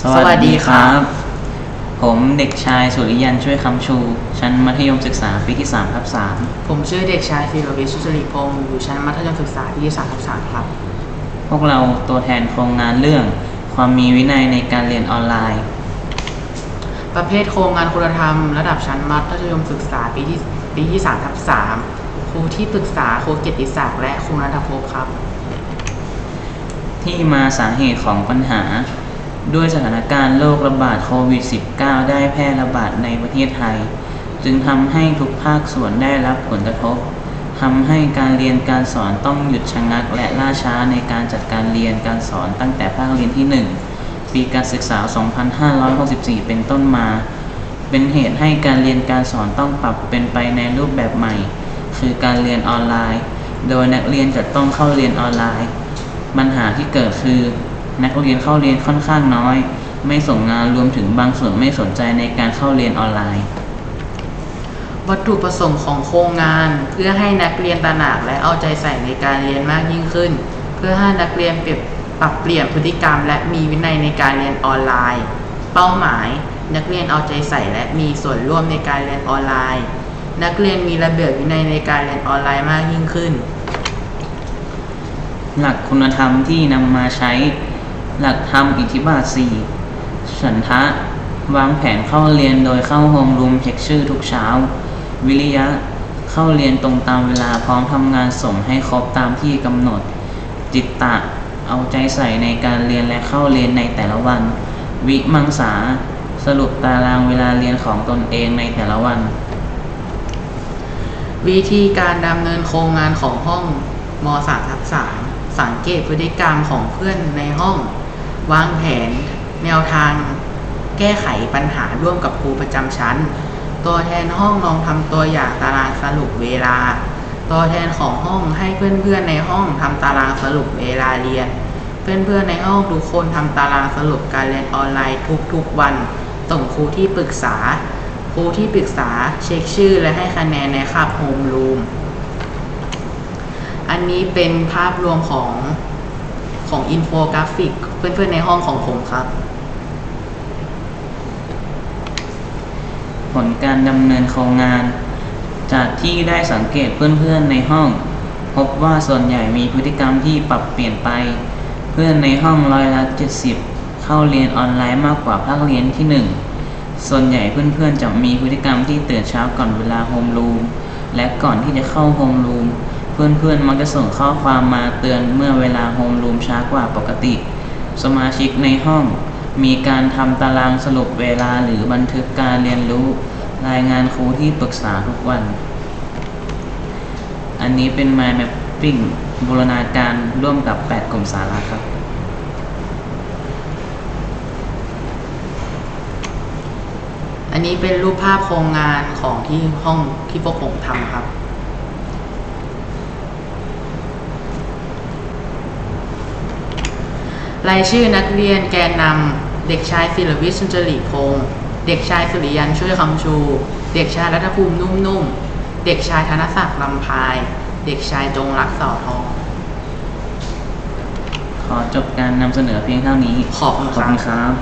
สวัสดีครับ ผมเด็กชายสุริยันช่วยคำชู ชั้นมัธยมศึกษาปีที่3ทับผมชื่อเด็กชายศิรวิทย์สุจริตพงศ์อยู่ชั้นมัธยมศึกษาปีที่สามทับสามครับ 3พวกเราตัวแทนโครงงานเรื่อง ความมีวินัยในการเรียนออนไลน์ ประเภทโครงงานคุณธรรม ระดับชั้นมัธยมศึกษาปีที่ปีที่สามทับสามครูที่ปรึกษาครูเกียรติศักดิ์และครูนัทภพครับ ที่มาสาเหตุของปัญหา ด้วยสถานการณ์โรคระบาดโควิด -19 ได้แพร่ระบาดในประเทศไทย จึงทำให้ทุกภาคส่วนได้รับผลกระทบทำให้การเรียนการสอนต้องหยุดชะงักและล่าช้าในการจัดการเรียนการสอนตั้งแต่ภาคเรียนที่ 1 ปีการศึกษา 2564 เป็นต้นมา เป็นเหตุให้การเรียนการสอนต้องปรับเป็นไปในรูปแบบใหม่ คือการเรียนออนไลน์ โดยนักเรียนจะต้องเข้าเรียนออนไลน์ ปัญหาที่เกิดคือ นักเรียนเข้าเรียนค่อนข้างน้อย ไม่ส่งงานรวมถึงบางส่วนไม่สนใจในการเข้าเรียนออนไลน์ วัตถุประสงค์ของโครงงานเพื่อให้นักเรียนตระหนักและเอาใจใส่ในการเรียนมากยิ่งขึ้น เพื่อให้นักเรียนเปลี่ยนปรับเปลี่ยนพฤติกรรม และมีวินัยในการเรียนออนไลน์ เป้าหมาย นักเรียนเอาใจใส่และมีส่วนร่วมในการเรียนออนไลน์ นักเรียนมีระเบียบวินัยในการเรียนออนไลน์มากยิ่งขึ้น หลักคุณธรรมที่นำมาใช้ หลักธรรมอิทธิบาท4ฉันทะ วางแผนเข้าเรียนโดยเข้าโฮมรูมเช็คชื่อทุกเช้า วิริยะ เข้าเรียนตรงตามเวลาพร้อมทำงานส่งให้ครบตามที่กำหนด จิตตะ เอาใจใส่ในการเรียนและเข้าเรียนในแต่ละวัน วิมังสา สรุปตารางเวลาเรียนของตนเองในแต่ละวัน วิธีการดำเนินโครงงานของห้องม 3 ทับ3สังเกตพฤติกรรมของเพื่อนในห้อง วางแผนแนวทางแก้ไขปัญหาร่วมกับครูประจำชั้น ตัวแทนห้องลองทำตัวอย่างตารางสรุปเวลา ตัวแทนของห้องให้เพื่อนๆในห้องทำตารางสรุปเวลาเรียน เพื่อนๆในห้องทุกคนทำตารางสรุปการเรียนออนไลน์ทุกๆวัน ส่งครูที่ปรึกษา ครูที่ปรึกษาเช็คชื่อและให้คะแนนในคาบโฮมรูม อันนี้เป็นภาพรวมของ ของอินโฟกราฟิก เพื่อนๆในห้องของผมครับ ผลการดำเนินโครงงาน จากที่ได้สังเกตเพื่อนๆในห้อง พบว่าส่วนใหญ่มีพฤติกรรมที่ปรับเปลี่ยนไป เพื่อนในห้องร้อยละ70 เข้าเรียนออนไลน์มากกว่าภาคเรียนที่ 1 ส่วนใหญ่เพื่อนๆจะมีพฤติกรรมที่ตื่นเช้าก่อนเวลาโฮมรูมและก่อนที่จะเข้าโฮมรูม เพื่อนๆ มักจะส่งข้อความมาเตือนเมื่อเวลาโฮมรูมช้ากว่าปกติ สมาชิกในห้อง มีการทำตารางสรุปเวลาหรือบันทึกการเรียนรู้ รายงานครูที่ปรึกษาทุกวัน อันนี้เป็น Mind Mapping บูรณาการร่วมกับ 8 กลุ่มสาระครับ อันนี้เป็นรูปภาพโครงงานของที่ห้องที่พวกผมทำครับ รายชื่อนักเรียนแกนนำเด็กชายศิลวิทย์สุนจริพงศ์เด็กชายสุริยันช่วยคำชู เด็กชายรัฐภูมินุ่มๆเด็กชายธนศักดิ์ลำพาย เด็กชายจงรักเสาทอง ขอจบการนำเสนอเพียงเท่านี้ขอบคุณครับครับ